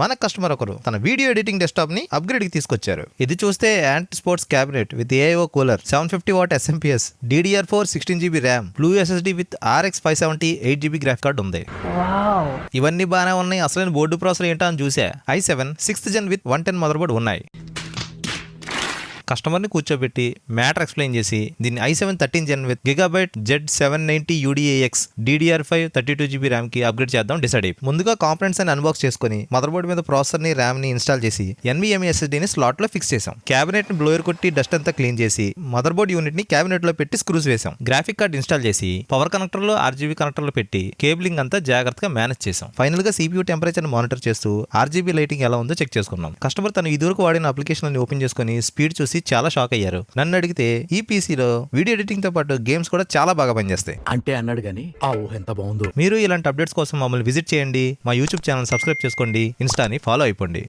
మన కస్టమర్ ఒకరు తన వీడియో ఎడిటింగ్ డెస్క్టాప్ని అప్గ్రేడ్కి తీసుకొచ్చారు. ఇది చూస్తే Ant Esports cabinet with AIO cooler seven fifty watt SMPS DDR four sixteen GB RAM blue SSD with RX five seventy eight GB graphic card ఉంది. ఇవన్నీ బాగానే ఉన్నాయి. అసలైన బోర్డు ప్రాసెసర్ ఏంటో అని చూసా. I seven sixth gen with one ten mother board ఉన్నాయి. కస్టమర్ని కూర్చోబెట్టి మ్యాటర్ ఎక్స్ప్లెయిన్ చేసి దీన్ని I seven thirteen gen with gigabyte Z seven ninety UD AX DDR five thirty two GB ర్యామ్కి upgrade చేద్దాం డిసైడ్ అయ్యి. ముందుగా కాంపనెంట్స్ అని అన్బాక్స్ చేసుకుని మదర్ బోర్డు మీద ప్రాసెసర్ని ర్యామ్ని ఇన్స్టాల్ చేసి ఎన్విఎంఈ ఎస్ఎస్డీని స్లాట్లో ఫిక్స్ చేసాం క్యాబినెట్ని బ్లోయర్ కొట్టి డస్ట్ అంతా క్లీన్ చేసి మదర్ బోర్డ్ యూనిట్ని క్యాబినెట్లో పెట్టి స్క్రూస్ వేసాం గ్రాఫిక్ కార్డ్ ఇన్స్టాల్ చేసి పవర్ కనెక్టర్లో ఆర్జీబీ కనెక్టర్లో పెట్టి కేబులింగ్ అంతా జాగ్రత్తగా మేనేజ్ చేసాం ఫైనల్గా సిపియూ టెంపరేచర్ మానిటర్ చేస్తూ ఆర్జీబీ లైటింగ్ ఎలా ఉందో చెక్ చేసుకున్నాం. కస్టమర్ తను ఇదివరకు వాడిన అప్లికేషన్ ఓపెన్ చేసుకుని స్పీడ్ చూసి చాలా షాక్ అయ్యారు. నన్ను అడిగితే ఈ పీసీలో వీడియో ఎడిటింగ్తో పాటు గేమ్స్ కూడా చాలా బాగా పనిచేస్తాయి. అంటే అన్నాడు గాని ఆ ఊహ ఎంత బాగుందో. మీరు ఇలాంటి అప్డేట్స్ కోసం మమ్మల్ని విజిట్ చేయండి. మా యూట్యూబ్ ఛానల్ సబ్స్క్రైబ్ చేసుకోండి. ఇన్స్టాని ఫాలో అయిపోండి.